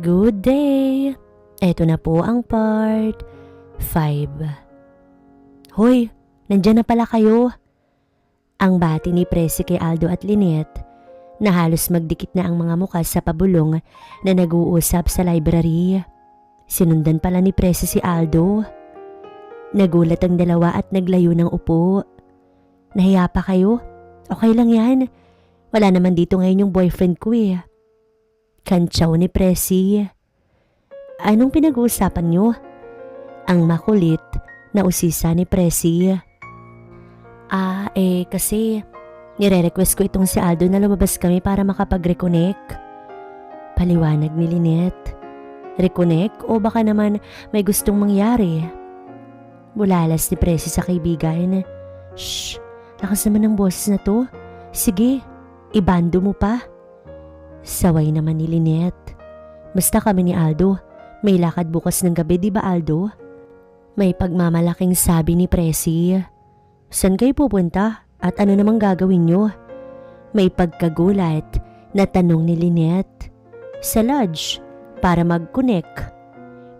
Good day! Eto na po ang part 5. Hoy, nandyan na pala kayo. Ang bati ni Presi kay Aldo at Lynette na halos magdikit na ang mga mukha sa pabulong na nag-uusap sa library. Sinundan pala ni Presi si Aldo. Nagulat ang dalawa at naglayo ng upo. Nahiya pa kayo? Okay lang yan. Wala naman dito ngayon yung boyfriend ko eh. Kantsaw ni Presi. Anong pinag-uusapan nyo? Ang makulit na usisa ni Presi. Ah, eh kasi nire-request ko itong si Aldo na lumabas kami para makapag-reconnect. Paliwanag ni Lynette. Reconnect o baka naman may gustong mangyari? Bulalas ni Presi sa kaibigan. Shh, lakas naman ng boses na to. Sige, ibando mo pa. Saway naman ni Lynette. Basta kami ni Aldo. May lakad bukas ng gabi, di ba Aldo? May pagmamalaking sabi ni Presi. San kayo pupunta at ano namang gagawin nyo? May pagkagulat na tanong ni Lynette. Sa lodge, para mag-connect.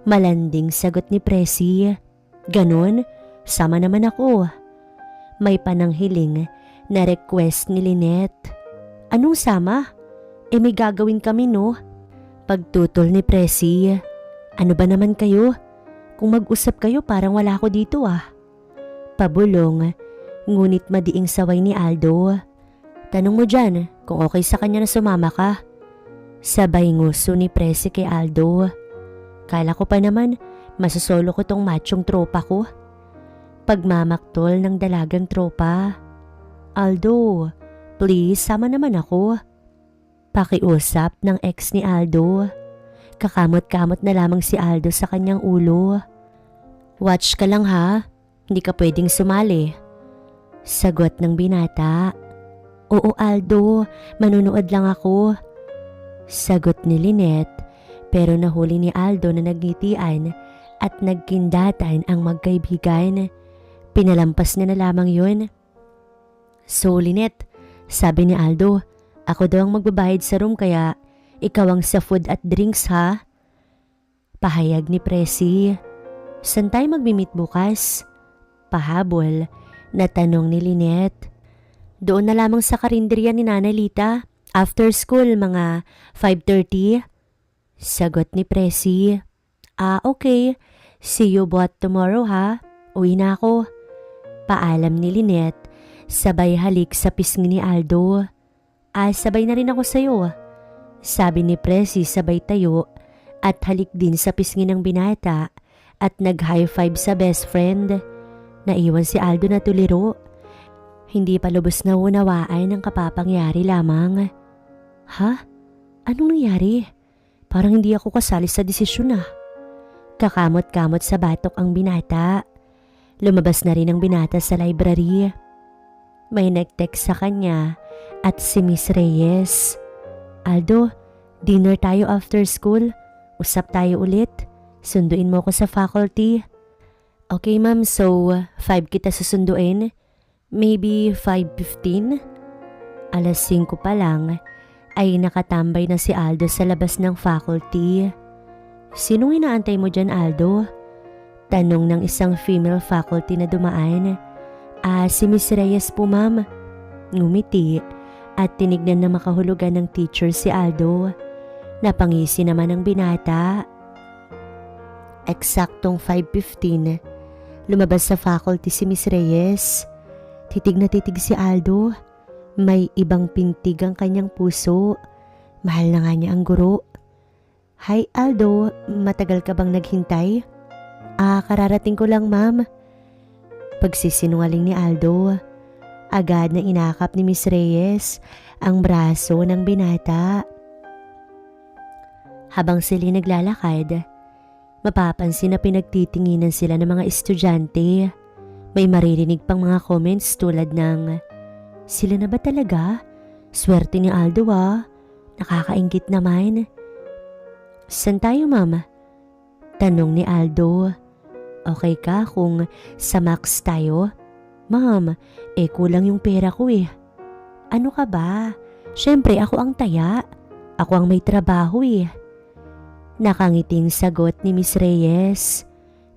Malanding sagot ni Presi. Ganon, sama naman ako. May pananghiling na request ni Lynette. Anong sama? E may gagawin kami no? Pagtutol ni Presi. Ano ba naman kayo? Kung mag-usap kayo parang wala ako dito ah. Pabulong, ngunit madiing saway ni Aldo. Tanong mo dyan kung okay sa kanya na sumama ka. Sabay nguso ni Presi kay Aldo. Kala ko pa naman, masasolo ko tong machong tropa ko. Pagmamaktol ng dalagang tropa. Aldo, please sama naman ako. Pakiusap ng ex ni Aldo. Kakamot-kamot na lamang si Aldo sa kanyang ulo. Watch ka lang ha, hindi ka pwedeng sumali. Sagot ng binata. Oo Aldo, manunood lang ako. Sagot ni Lynette pero nahuli ni Aldo na nagngitian at nagkindatan ang magkaibigan. Pinalampas niya na lamang yun. So Lynette, sabi ni Aldo, ako daw ang magbabayad sa room kaya ikaw ang sa food at drinks ha? Pahayag ni Presi. San tayo magmimit bukas? Pahabol na tanong ni Lynette. Doon na lamang sa karinderya ni Nana Lita. After school, mga 5.30. Sagot ni Presi. Ah, okay. See you both tomorrow ha. Uwi na ako. Paalam ni Lynette. Sabay halik sa pisngi ni Aldo. Ah, sabay na rin ako sa'yo. Sabi ni Presi sabay tayo at halik din sa pisngi ng binata at nag-high five sa best friend. Naiwan si Aldo na tuliro. Hindi pa lubos na unawaan ang kapapangyari lamang. Ha? Anong nangyari? Parang hindi ako kasali sa desisyon ah. Kakamot-kamot sa batok ang binata. Lumabas na rin ang binata sa library. May nag-text sa kanya at si Miss Reyes. Aldo, dinner tayo after school. Usap tayo ulit. Sunduin mo ko sa faculty. Okay ma'am, so 5 kita susunduin. Maybe 5.15? Alas 5 pa lang ay nakatambay na si Aldo sa labas ng faculty. Sinong inaantay mo dyan Aldo? Tanong ng isang female faculty na dumaan. Ah, si Miss Reyes po ma'am. Ngumiti at tinignan na makahulugan ng teacher si Aldo. Napangisi naman ang binata. Eksaktong 5.15, lumabas sa faculty si Miss Reyes. Titig na titig si Aldo. May ibang pintig ang kanyang puso. Mahal na nga niya ang guro. Hi Aldo, matagal ka bang naghintay? Ah, kararating ko lang ma'am. Pagsisinungaling ni Aldo. Agad na inakap ni Miss Reyes ang braso ng binata. Habang sila naglalakad, mapapansin na pinagtitinginan sila ng mga estudyante. May maririnig pang mga comments tulad ng, Sila na ba talaga? Swerte ni Aldo ah. Nakakaingit naman. San tayo mama? Tanong ni Aldo. Okay ka kung sa Max tayo? Ma'am, eh kulang yung pera ko eh. Ano ka ba? Siyempre ako ang taya. Ako ang may trabaho eh. Nakangiting sagot ni Miss Reyes.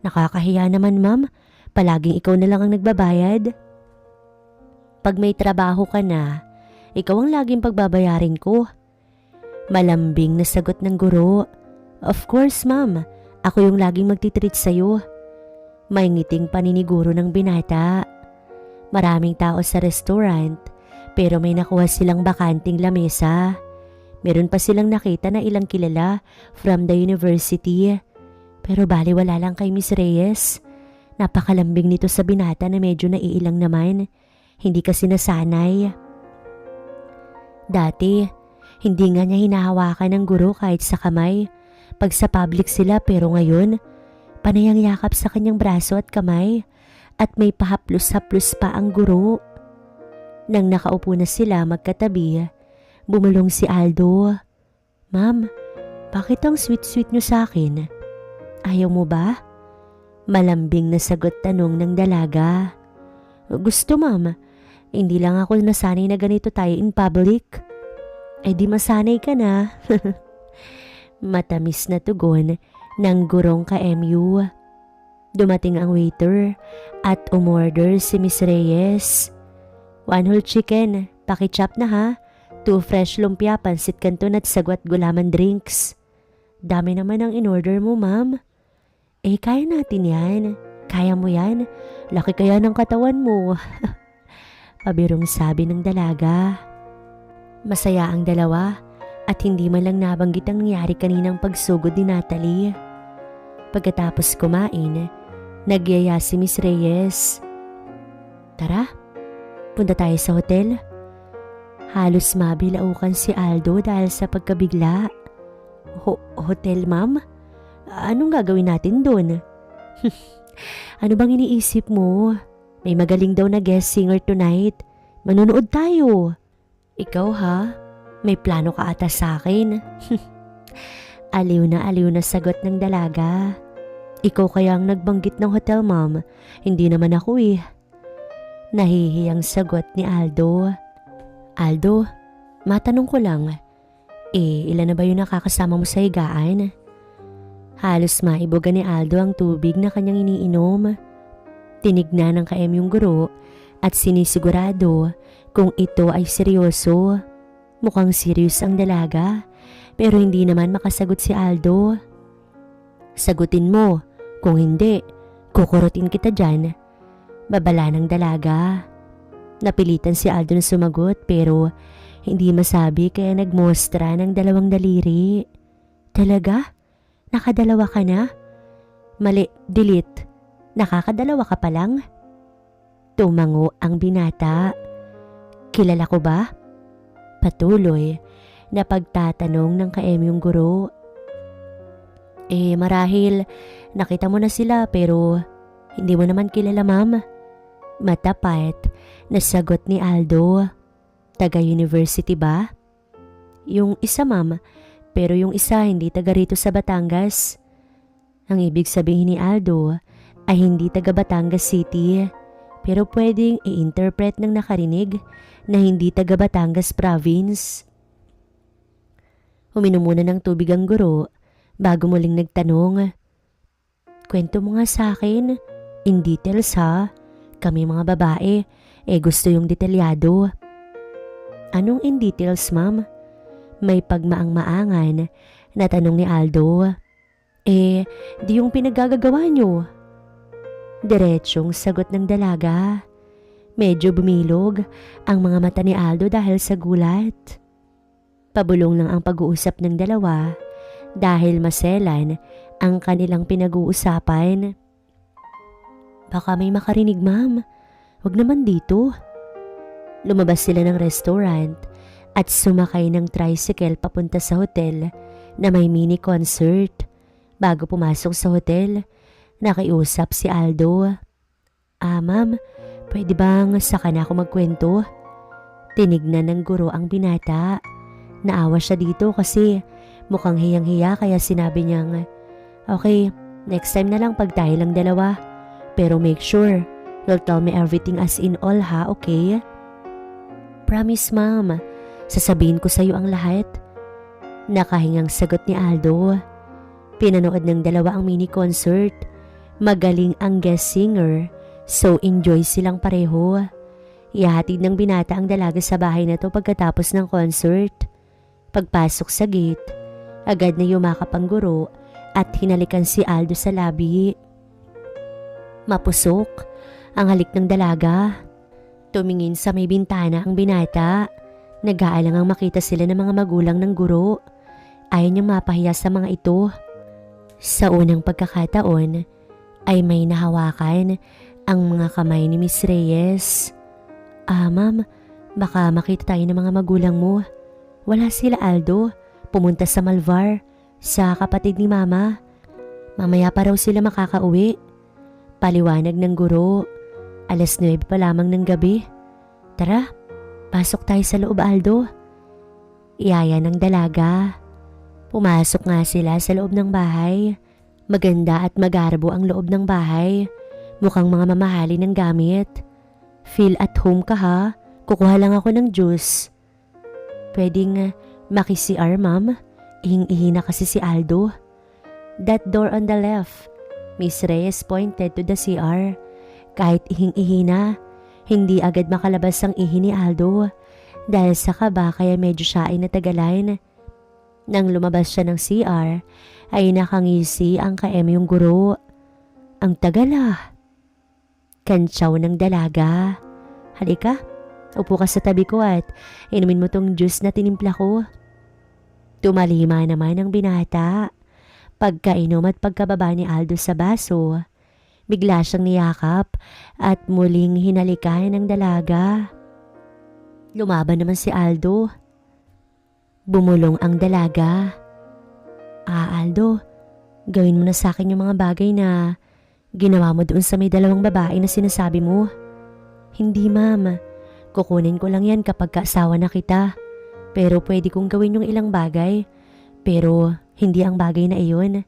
Nakakahiya naman ma'am, palaging ikaw na lang ang nagbabayad. Pag may trabaho ka na, ikaw ang laging pagbabayarin ko. Malambing na sagot ng guro. Of course ma'am, ako yung laging magtitreat sa'yo. May ngiting paniniguro ng binata. Maraming tao sa restaurant pero may nakuha silang bakanting lamesa. Meron pa silang nakita na ilang kilala from the university. Pero baliwala lang kay Miss Reyes. Napakalambing nito sa binata na medyo naiilang naman. Hindi kasi nasanay. Dati, hindi nga niya hinahawakan ng guro kahit sa kamay. Pag sa public sila pero ngayon, panayang yakap sa kanyang braso at kamay at may pahaplos-haplos pa ang guro. Nang nakaupo na sila magkatabi, bumulong si Aldo. Ma'am, bakit ang sweet-sweet niyo sa akin? Ayaw mo ba? Malambing na sagot tanong ng dalaga. Gusto ma'am, hindi lang ako nasanay na ganito tayo in public. Eh di masanay ka na. Matamis na tugon ng gurong ka-MU. Dumating ang waiter at umorder si Miss Reyes. One whole chicken, pakichop na ha. Two fresh lumpia, pansit canton at sagwat gulaman drinks. Dami naman ang in-order mo, ma'am. Eh, kaya natin yan. Kaya mo yan. Laki kaya ng katawan mo. Pabirong sabi ng dalaga. Masaya ang dalawa at hindi man lang nabanggit ang nangyari kaninang pagsugod ni Natalie. Pagkatapos kumain, nagyaya si Miss Reyes. Tara, punta tayo sa hotel. Halos mabilaukan si Aldo dahil sa pagkabigla. Ho- hotel, ma'am? Anong gagawin natin doon? ano bang iniisip mo? May magaling daw na guest singer tonight. Manunood tayo. Ikaw ha? May plano ka ata sa akin. aliw na aliw na sagot ng dalaga. Ikaw kaya ang nagbanggit ng hotel, ma'am. Hindi naman ako eh. Nahihiyang sagot ni Aldo. Aldo, matanong ko lang. Eh, ilan na ba yung nakakasama mo sa higaan? Halos maiboga ni Aldo ang tubig na kanyang iniinom. Tinignan ng kaem yung guro at sinisigurado kung ito ay seryoso. Mukhang serious ang dalaga pero hindi naman makasagot si Aldo. Sagutin mo, kung hindi, kukurutin kita dyan. Babala ng dalaga. Napilitan si Aldo na sumagot pero hindi masabi kaya nagmostra ng dalawang daliri. Talaga? Nakadalawa ka na? Mali, delete. Nakakadalawa ka pa lang? Tumango ang binata. Kilala ko ba? Patuloy na pagtatanong ng kaemyong guro. Eh marahil nakita mo na sila pero hindi mo naman kilala ma'am. Matapat na sagot ni Aldo. Taga-university ba? Yung isa ma'am, pero yung isa hindi taga rito sa Batangas. Ang ibig sabihin ni Aldo ay hindi taga Batangas City, pero pwedeng i-interpret ng nakarinig na hindi taga Batangas Province. Uminom muna ng tubig ang guro bago muling nagtanong. Kwento mo nga sa akin, in details ha. Kami mga babae, eh gusto yung detalyado. Anong in details, ma'am? May pagmaang-maangan na tanong ni Aldo. Eh, di yung pinagagagawa nyo. Diretsyong sagot ng dalaga. Medyo bumilog ang mga mata ni Aldo dahil sa gulat. Pabulong lang ang pag-uusap ng dalawa dahil maselan ang kanilang pinag-uusapan. Baka may makarinig, ma'am. Huwag naman dito. Lumabas sila ng restaurant at sumakay ng tricycle papunta sa hotel na may mini concert. Bago pumasok sa hotel, nakiusap si Aldo. Ah, ma'am, pwede bang saka na ako magkwento? Tinignan ng guro ang binata. Naawa siya dito kasi mukhang hiyang-hiya kaya sinabi niyang, Okay, next time na lang pag tayo lang dalawa. Pero make sure, you'll tell me everything as in all ha, okay? Promise ma'am, sasabihin ko sa'yo ang lahat. Nakahingang sagot ni Aldo. Pinanood ng dalawa ang mini concert. Magaling ang guest singer, so enjoy silang pareho. Ihahatid ng binata ang dalaga sa bahay na to pagkatapos ng concert. Pagpasok sa gate, agad na yumakap ang guro at hinalikan si Aldo sa labi. Mapusok ang halik ng dalaga. Tumingin sa may bintana ang binata. Nag-aalangang makita sila ng mga magulang ng guro. Ayaw niyang mapahiya sa mga ito. Sa unang pagkakataon ay may nahawakan ang mga kamay ni Miss Reyes. Ah, ma'am, baka makita tayo ng mga magulang mo. Wala sila Aldo. Pumunta sa Malvar, sa kapatid ni Mama. Mamaya pa raw sila makakauwi. Paliwanag ng guro. Alas 9 pa lamang ng gabi. Tara, pasok tayo sa loob Aldo. Iyaya ng dalaga. Pumasok nga sila sa loob ng bahay. Maganda at magarbo ang loob ng bahay. Mukhang mga mamahali ng gamit. Feel at home ka ha. Kukuha lang ako ng juice. Pwedeng maki-CR ma'am. Ihing-ihi na kasi si Aldo. That door on the left. Miss Reyes pointed to the CR. Kahit ihing-ihi na, hindi agad makalabas ang ihi ni Aldo dahil sa kaba kaya medyo siya ay natagalan. Nang lumabas siya ng CR, ay nakangisi ang kaem yung guro. Ang tagal ah. Kantsaw ng dalaga. Halika, upo ka sa tabi ko at inumin mo tong juice na tinimpla ko. Tumalima naman ang binata. Pagkainom at pagkababa ni Aldo sa baso, bigla siyang niyakap at muling hinalikan ng dalaga. Lumaban naman si Aldo. Bumulong ang dalaga. Ah, Aldo, gawin mo na sa akin yung mga bagay na ginawa mo doon sa may dalawang babae na sinasabi mo. Hindi, ma'am. Kukunin ko lang yan kapag kaasawa na kita. Pero pwede kong gawin yung ilang bagay. Pero hindi ang bagay na iyon.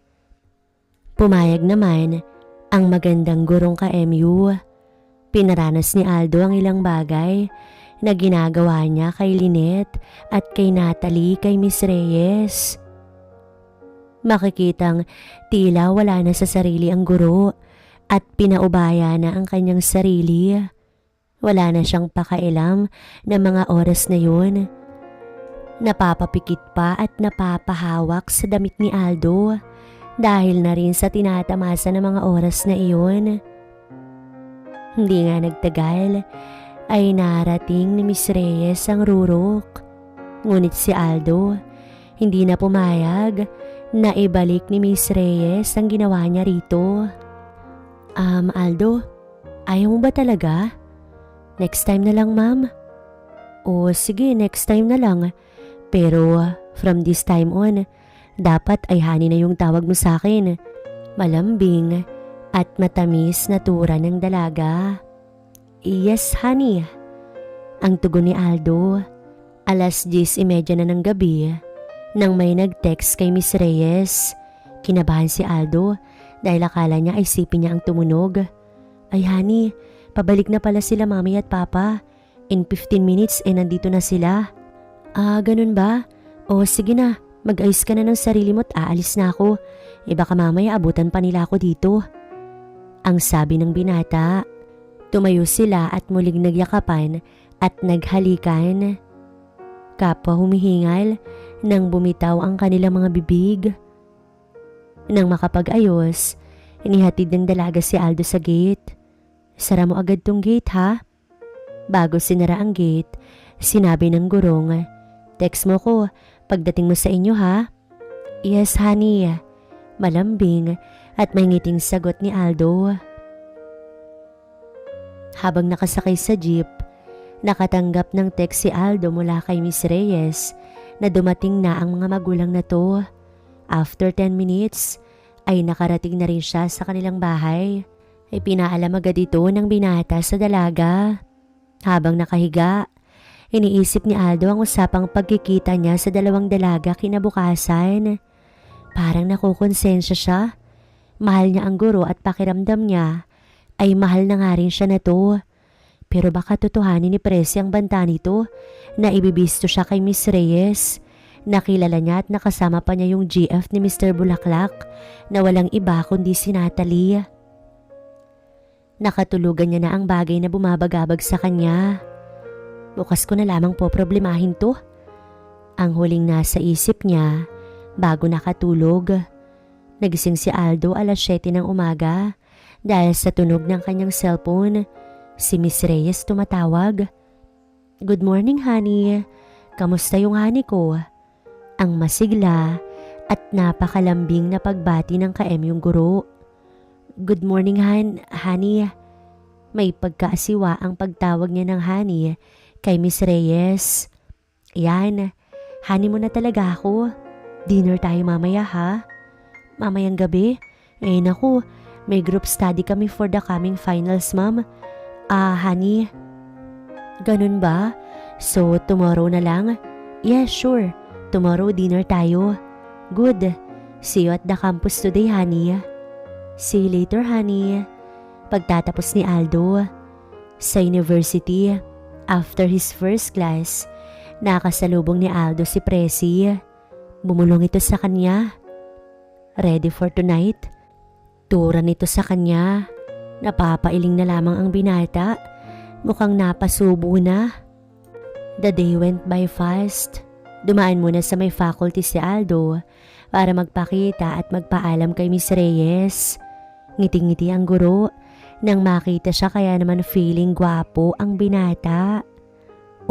Pumayag naman ang magandang gurong ka-MU. Pinaranas ni Aldo ang ilang bagay na ginagawa niya kay Lynette at kay Natalie kay Miss Reyes. Makikitang tila wala na sa sarili ang guro at pinaubaya na ang kanyang sarili. Wala na siyang pakailam na mga oras na yun. Napapapikit pa at napapahawak sa damit ni Aldo dahil na rin sa tinatamasa ng mga oras na iyon. Hindi nga nagtagal ay narating ni Miss Reyes ang rurok. Ngunit si Aldo hindi na pumayag na ibalik ni Miss Reyes ang ginawa niya rito. Um, Aldo, ayaw mo ba talaga? Next time na lang, ma'am. O sige, next time na lang. Pero from this time on, dapat ay hani na yung tawag mo sa akin. Malambing at matamis na tura ng dalaga. Yes, honey. Ang tugon ni Aldo. Alas 10.30 na ng gabi nang may nag-text kay Miss Reyes. Kinabahan si Aldo dahil akala niya ay sipin niya ang tumunog. Ay honey, pabalik na pala sila mami at papa. In 15 minutes eh nandito na sila. Ah, ganun ba? O sige na, mag-ayos ka na ng sarili mo aalis na ako. E baka mamaya abutan pa nila ako dito. Ang sabi ng binata. Tumayo sila at muling nagyakapan at naghalikan. Kapwa humihingal nang bumitaw ang kanilang mga bibig. Nang makapag-ayos, inihatid ng dalaga si Aldo sa gate. Sara mo agad tong gate ha? Bago sinara ang gate, sinabi ng gurong, Text mo ko pagdating mo sa inyo ha? Yes honey. Malambing at may ngiting sagot ni Aldo. Habang nakasakay sa jeep, nakatanggap ng text si Aldo mula kay Miss Reyes na dumating na ang mga magulang na to. After 10 minutes, ay nakarating na rin siya sa kanilang bahay. Ay pinaalam agad ito ng binata sa dalaga. Habang nakahiga, iniisip ni Aldo ang usapang pagkikita niya sa dalawang dalaga kinabukasan. Parang nakukonsensya siya. Mahal niya ang guro at pakiramdam niya ay mahal na nga rin siya na to. Pero baka totohanin ni Presi ang banta nito na ibibisto siya kay Miss Reyes Nakilala niya at nakasama pa niya yung GF ni Mr. Bulaklak na walang iba kundi si Natalie. Nakatulugan niya na ang bagay na bumabagabag sa kanya. Bukas ko na lamang po problemahin to. Ang huling nasa isip niya bago nakatulog. Nagising si Aldo alas 7 ng umaga dahil sa tunog ng kanyang cellphone. Si Miss Reyes tumatawag. Good morning, honey. Kamusta yung honey ko? Ang masigla at napakalambing na pagbati ng ka yung guro. Good morning, Han, honey. May pagkaasiwa ang pagtawag niya ng honey kay Miss Reyes. Yan, honey mo na talaga ako. Dinner tayo mamaya ha? Mamayang gabi? Eh naku, may group study kami for the coming finals, ma'am. Ah, honey. Ganun ba? So, tomorrow na lang? Yes, sure. Tomorrow dinner tayo. Good. See you at the campus today, honey. See you later, honey. Pagtatapos ni Aldo sa university, after his first class, nakasalubong ni Aldo si Presi. Bumulong ito sa kanya. Ready for tonight? Tura nito sa kanya. Napapailing na lamang ang binata. Mukhang napasubo na. The day went by fast. Dumaan muna sa may faculty si Aldo para magpakita at magpaalam kay Miss Reyes. Ngiting-ngiti ang guro nang makita siya kaya naman feeling gwapo ang binata.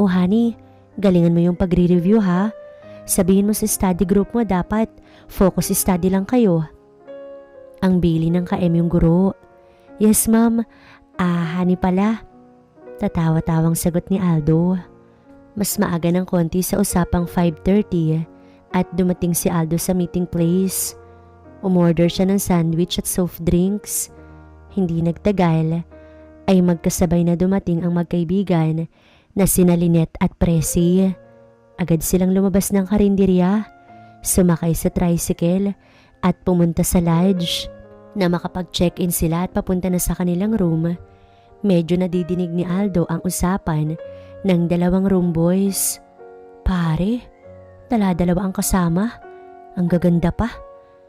Oh honey, galingan mo yung pagre-review ha. Sabihin mo sa study group mo dapat focus study lang kayo. Ang bili ng ka-M yung guro. Yes ma'am, ah honey pala. Tatawa-tawang sagot ni Aldo. Mas maaga ng konti sa usapang 5.30 at dumating si Aldo sa meeting place. Umorder siya ng sandwich at soft drinks. Hindi nagtagal ay magkasabay na dumating ang magkaibigan na sina Lynette at Presi. Agad silang lumabas ng karinderya, sumakay sa tricycle at pumunta sa lodge. Na makapag-check-in sila at papunta na sa kanilang room, medyo nadidinig ni Aldo ang usapan ng dalawang room boys. Pare, dala-dalawa ang kasama. Ang gaganda pa.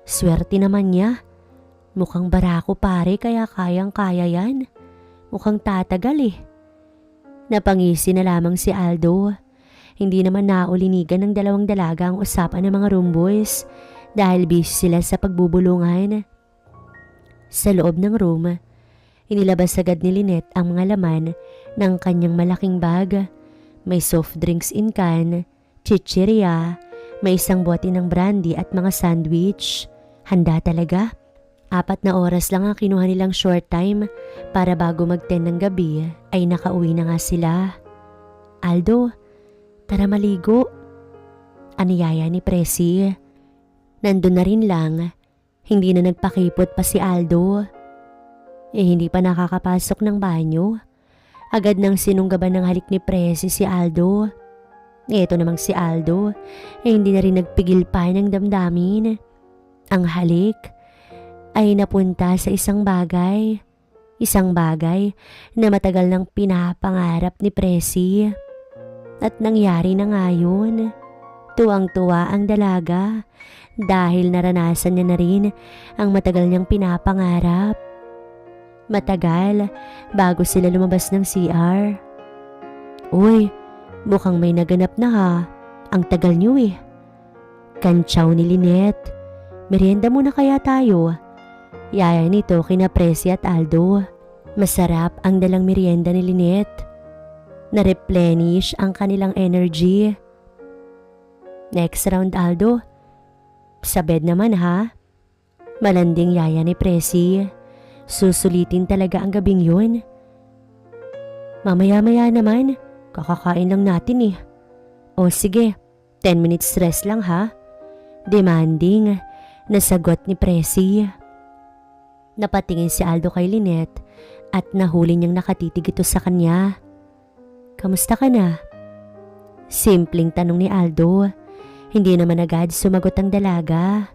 Swerte naman niya. Mukhang barako pare kaya kayang-kaya yan. Mukhang tatagal eh. Napangisi na lamang si Aldo. Hindi naman naulinigan ng dalawang dalaga ang usapan ng mga room boys dahil busy sila sa pagbubulungan. Sa loob ng room, inilabas agad ni Lynette ang mga laman ng kanyang malaking bag. May soft drinks in can, chichirya, may isang bote ng brandy at mga sandwich. Handa talaga. Apat na oras lang ang kinuha nilang short time para bago mag-10 ng gabi ay nakauwi na nga sila. Aldo, tara maligo. Aniyaya ni Presi. Nandun na rin lang. Hindi na nagpakipot pa si Aldo. Eh hindi pa nakakapasok ng banyo. Agad nang sinunggaban ng halik ni Presi si Aldo. Ito namang si Aldo, eh hindi na rin nagpigil pa ng damdamin. Ang halik ay napunta sa isang bagay. Isang bagay na matagal nang pinapangarap ni Presi. At nangyari na ngayon. Tuwang-tuwa ang dalaga dahil naranasan niya na rin ang matagal niyang pinapangarap. Matagal bago sila lumabas ng CR. Uy, mukhang may naganap na ha. Ang tagal niyo eh. Kantsaw ni Lynette. Merienda muna kaya tayo. Yaya nito kina Presi at Aldo. Masarap ang dalang merienda ni Lynette. Na-replenish ang kanilang energy. Next round Aldo. Sa bed naman ha. Malanding yaya ni Presi. Susulitin talaga ang gabing yun. Mamaya-maya naman, kakakain lang natin eh. O sige, 10 minutes stress lang ha. Demanding, nasagot ni Presi. Napatingin si Aldo kay Lynette at nahuli niyang nakatitig ito sa kanya. Kamusta ka na? Simpleng tanong ni Aldo. Hindi naman agad sumagot ang dalaga.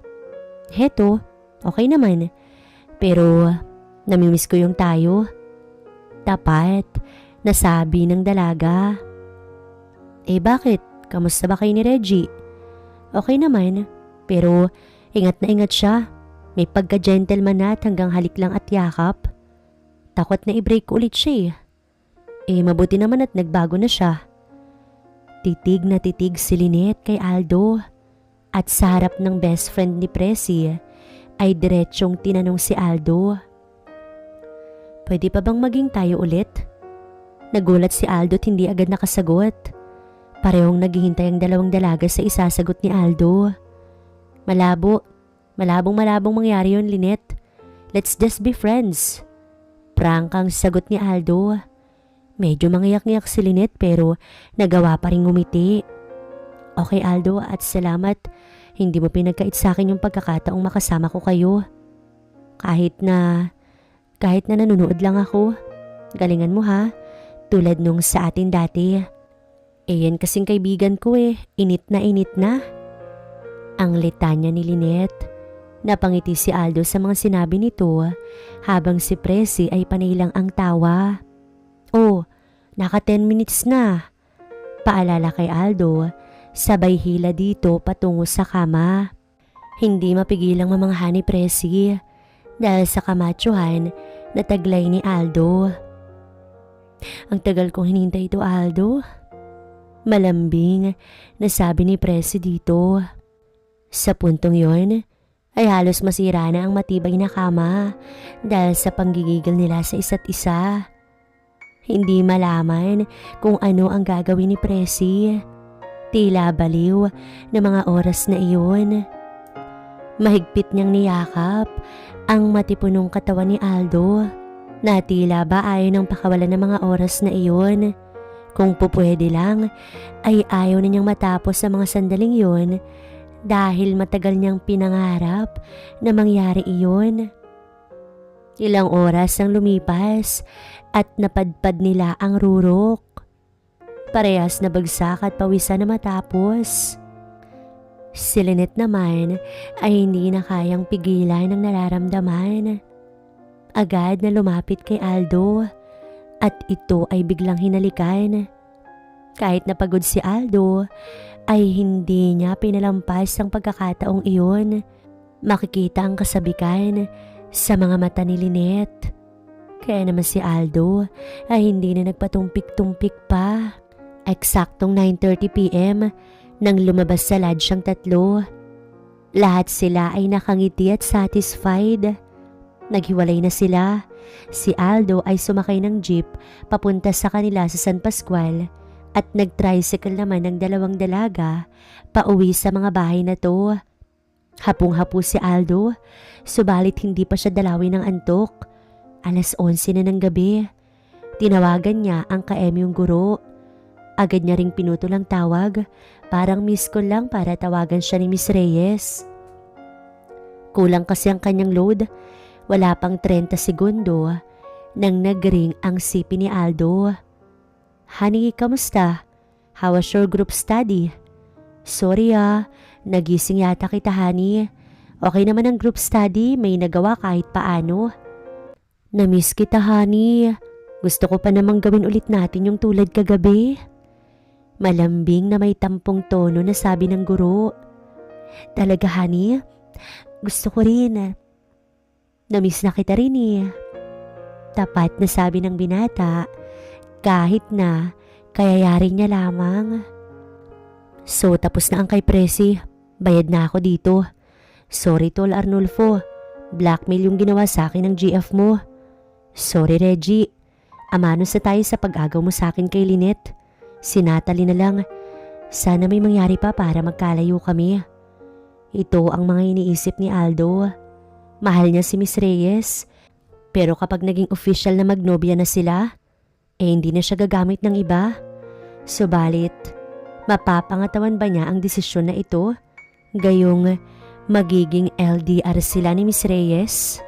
Heto, okay naman. Pero Namimiss ko yung tayo. Tapat, nasabi ng dalaga. Eh bakit? Kamusta ba kayo ni Reggie? Okay naman, pero ingat na ingat siya. May pagka-gentleman na at hanggang halik lang at yakap. Takot na i-break ulit siya eh. Eh mabuti naman at nagbago na siya. Titig na titig si Lynette kay Aldo. At sa harap ng best friend ni Presi ay diretsyong tinanong si Aldo. Pwede pa bang maging tayo ulit? Nagulat si Aldo at hindi agad nakasagot. Parehong naghihintay ang dalawang dalaga sa isasagot ni Aldo. Malabo. Malabong malabong mangyari yun, Lynette. Let's just be friends. Prank ang sagot ni Aldo. Medyo mangiyak-ngiyak si Lynette pero nagawa pa rin ngumiti. Okay Aldo at salamat. Hindi mo pinagkait sa akin yung pagkakataong makasama ko kayo. Kahit na, kahit na nanonood lang ako. Galingan mo ha. Tulad nung sa atin dati. Eh yan kasing kaibigan ko eh. Init na init na. Ang litanya ni Lynette. Napangiti si Aldo sa mga sinabi nito habang si Presi ay panay lang ang tawa. Oh, naka 10 minutes na. Paalala kay Aldo, sabay hila dito patungo sa kama. Hindi mapigilang mamangha ni Presi dahil sa kamachuhan na taglay ni Aldo. Ang tagal kong hinintay ito Aldo. Malambing na sabi ni Presi dito. Sa puntong yon, ay halos masira na ang matibay na kama dahil sa panggigigil nila sa isa't isa. Hindi malaman kung ano ang gagawin ni Presi. Tila baliw na mga oras na iyon. Mahigpit niyang niyakap ang matipunong katawan ni Aldo na tila ba ayaw ng pakawalan ng mga oras na iyon. Kung pupwede lang ay ayaw na niyang matapos sa mga sandaling iyon dahil matagal niyang pinangarap na mangyari iyon. Ilang oras ang lumipas at napadpad nila ang rurok. Parehas na bagsak at pawisan na matapos. Si Lynette naman ay hindi na kayang pigilan ng nararamdaman. Agad na lumapit kay Aldo at ito ay biglang hinalikan. Kahit napagod si Aldo, ay hindi niya pinalampas ang pagkakataong iyon. Makikita ang kasabikan sa mga mata ni Lynette. Kaya naman si Aldo ay hindi na nagpatumpik-tumpik pa. Eksaktong 9.30pm nang lumabas sa lodge ang tatlo. Lahat sila ay nakangiti at satisfied. Naghiwalay na sila. Si Aldo ay sumakay ng jeep papunta sa kanila sa San Pascual at nag-tricycle naman ng dalawang dalaga pauwi sa mga bahay na to. Hapong-hapo si Aldo, subalit hindi pa siya dalawin ng antok. Alas 11 na ng gabi. Tinawagan niya ang ka-M yung guro. Agad niya ring pinutol ang tawag, parang miss call lang para tawagan siya ni Miss Reyes. Kulang kasi ang kanyang load, wala pang 30 segundo nang nagring ang sipi ni Aldo. Honey, kamusta? How was your group study? Sorry ah, nagising yata kita honey. Okay naman ang group study, may nagawa kahit paano. Namiss kita honey. Gusto ko pa namang gawin ulit natin yung tulad kagabi. Malambing na may tampong tono na sabi ng guro. Talaga honey, gusto ko rin. Namiss na kita rin eh. Tapat na sabi ng binata kahit na kayayarin niya lamang. So tapos na ang kay Presi, bayad na ako dito. Sorry tol Arnulfo, blackmail yung ginawa sa akin ng GF mo. Sorry Reggie, amano sa tayo sa pag-agaw mo sa akin kay Lynette. Sinatali na lang, sana may mangyari pa para magkalayo kami. Ito ang mga iniisip ni Aldo. Mahal niya si Miss Reyes, pero kapag naging official na magnobya na sila, eh hindi na siya gagamit ng iba. Subalit, mapapangatawan ba niya ang desisyon na ito? Gayong magiging LDR sila ni Miss Reyes?